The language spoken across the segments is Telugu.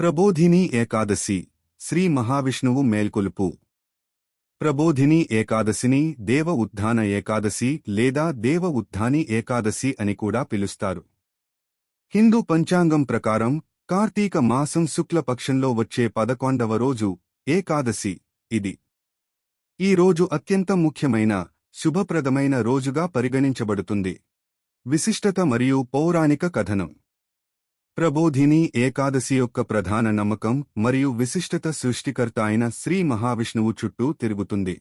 ప్రబోధిని ఏకాదశి శ్రీ మహావిష్ణువు మేల్కొలుపు. ప్రబోధిని ఏకాదశిని దేవ ఉద్ధాన ఏకాదశి లేదా దేవ ఉద్ధాని ఏకాదశి అని కూడా పిలుస్తారు. హిందూ పంచాంగం ప్రకారం కార్తీక మాసం శుక్లపక్షంలో వచ్చే పదకొండవ రోజు ఏకాదశి ఇది. ఈ రోజు అత్యంత ముఖ్యమైన శుభప్రదమైన రోజుగా పరిగణించబడుతుంది. విశిష్టత మరియు పౌరాణిక కథనం. ప్రబోధిని ఏకాదశి యొక్క ప్రధాన నమ్మకం మరియు విశిష్టత సృష్టికర్త అయిన శ్రీ మహావిష్ణువు చుట్టూ తిరుగుతుంది.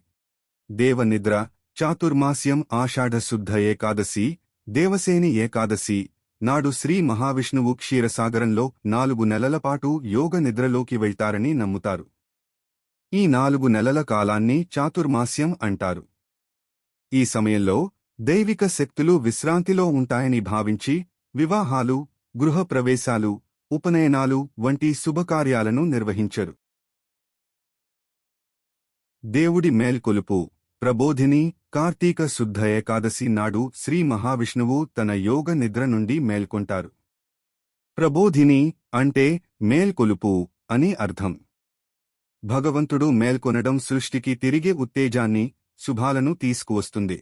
దేవనిద్ర చాతుర్మాస్యం ఆషాఢశుద్ధ ఏకాదశి దేవసేని ఏకాదశి నాడు శ్రీ మహావిష్ణువు క్షీరసాగరంలో నాలుగు నెలల పాటు యోగ నిద్రలోకి వెళ్తారని నమ్ముతారు. ఈ నాలుగు నెలల కాలాన్ని చాతుర్మాస్యం అంటారు. ఈ సమయంలో దైవిక శక్తులు విశ్రాంతిలో ఉంటాయని భావించి వివాహాలు గృహప్రవేశాలు ఉపనయనాలు వంటి శుభకార్యాలను నిర్వహించరు. దేవుడి మేల్కొలుపు ప్రబోధిని కార్తీక శుద్ధ ఏకాదశి నాడు శ్రీ మహావిష్ణువు తన యోగ నిద్ర నుండి మేల్కొంటారు. ప్రబోధిని అంటే మేల్కొలుపు అని అర్థం. భగవంతుడు మేల్కొనడం సృష్టికి తిరిగే ఉత్తేజాన్ని శుభాలను తీసుకువస్తుంది.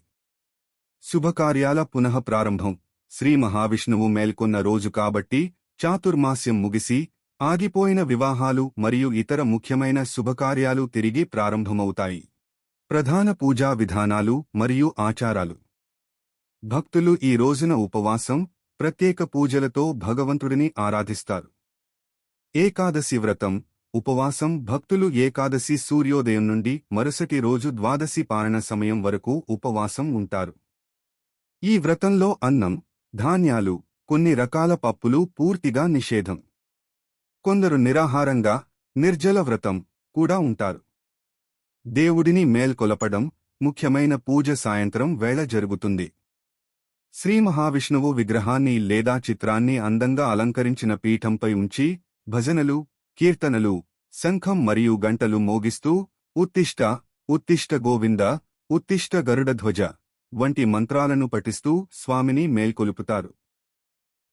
శుభకార్యాల పునః ప్రారంభం శ్రీ మహావిష్ణువు మేల్కొన్న రోజు కాబట్టి చాతుర్మాస్యం ముగిసి ఆగిపోయిన వివాహాలు మరియు ఇతర ముఖ్యమైన శుభకార్యాలు తిరిగి ప్రారంభమవుతాయి. ప్రధాన పూజా విధానాలు మరియు ఆచారాలు. భక్తులు ఈ రోజున ఉపవాసం ప్రత్యేక పూజలతో భగవంతుడిని ఆరాధిస్తారు. ఏకాదశి వ్రతం ఉపవాసం భక్తులు ఏకాదశి సూర్యోదయం నుండి మరుసటి రోజు ద్వాదశి పారణ సమయం వరకు ఉపవాసం ఉంటారు. ఈ వ్రతంలో అన్నం ధాన్యాలు కొన్ని రకాల పప్పులు పూర్తిగా నిషేధం. కొందరు నిరాహారంగా నిర్జల వ్రతం కూడా ఉంటారు. దేవుడిని మేల్కొలపడం ముఖ్యమైన పూజ సాయంత్రం వేళ జరుగుతుంది. శ్రీ మహావిష్ణువు విగ్రహాన్ని లేదా చిత్రాన్ని అందంగా అలంకరించిన పీఠంపై ఉంచి భజనలు కీర్తనలు శంఖం మరియు గంటలు మోగిస్తూ ఉత్తిష్ట ఉత్తిష్ట గోవింద ఉత్తిష్ట గరుడధ్వజ వంటి మంత్రాలను పఠిస్తూ స్వామిని మేల్కొలుపుతారు.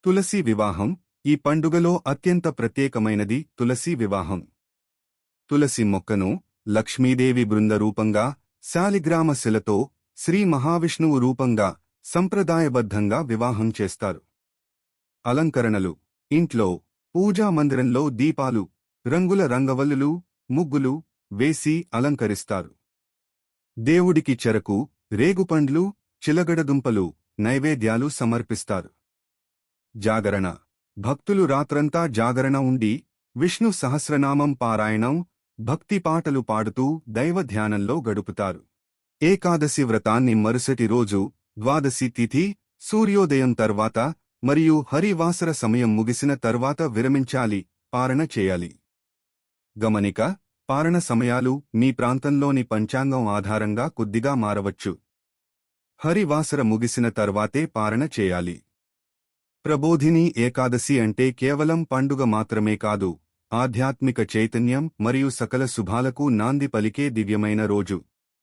తులసి వివాహం ఈ పండుగలో అత్యంత ప్రత్యేకమైనది తులసి వివాహం. తులసి మొక్కను లక్ష్మీదేవి బృంద రూపంగా శాలిగ్రామ శిలతో శ్రీ మహావిష్ణువు రూపంగా సంప్రదాయబద్ధంగా వివాహం చేస్తారు. అలంకరణలు ఇంట్లో పూజా మందిరంలో దీపాలు రంగుల రంగవల్లులు ముగ్గులు వేసి అలంకరిస్తారు. దేవుడికి చెరకు రేగుపండ్లు చిలగడదుంపలు నైవేద్యాలు సమర్పిస్తారు. జాగరణ. భక్తులు రాత్రంతా జాగరణ ఉండి విష్ణు సహస్రనామం పారాయణం భక్తి పాటలు పాడుతూ దైవ ధ్యానంలో గడుపుతారు. ఏకాదశి వ్రతాన్ని మరుసటి రోజు ద్వాదశి తిథి సూర్యోదయం తర్వాత మరియు హరివాసర సమయం ముగిసిన తర్వాత విరమించాలి పారణ చేయాలి. గమనిక పారణ సమయాలు మీ ప్రాంతంలోని పంచాంగం ఆధారంగా కొద్దిగా మారవచ్చు. హరివాసర ముగిసిన తర్వాతే పారణ చేయాలి. ప్రబోధిని ఏకాదశి అంటే కేవలం పండుగ మాత్రమే కాదు ఆధ్యాత్మిక చైతన్యం మరియు సకల శుభాలకు నాంది పలికే దివ్యమైన రోజు.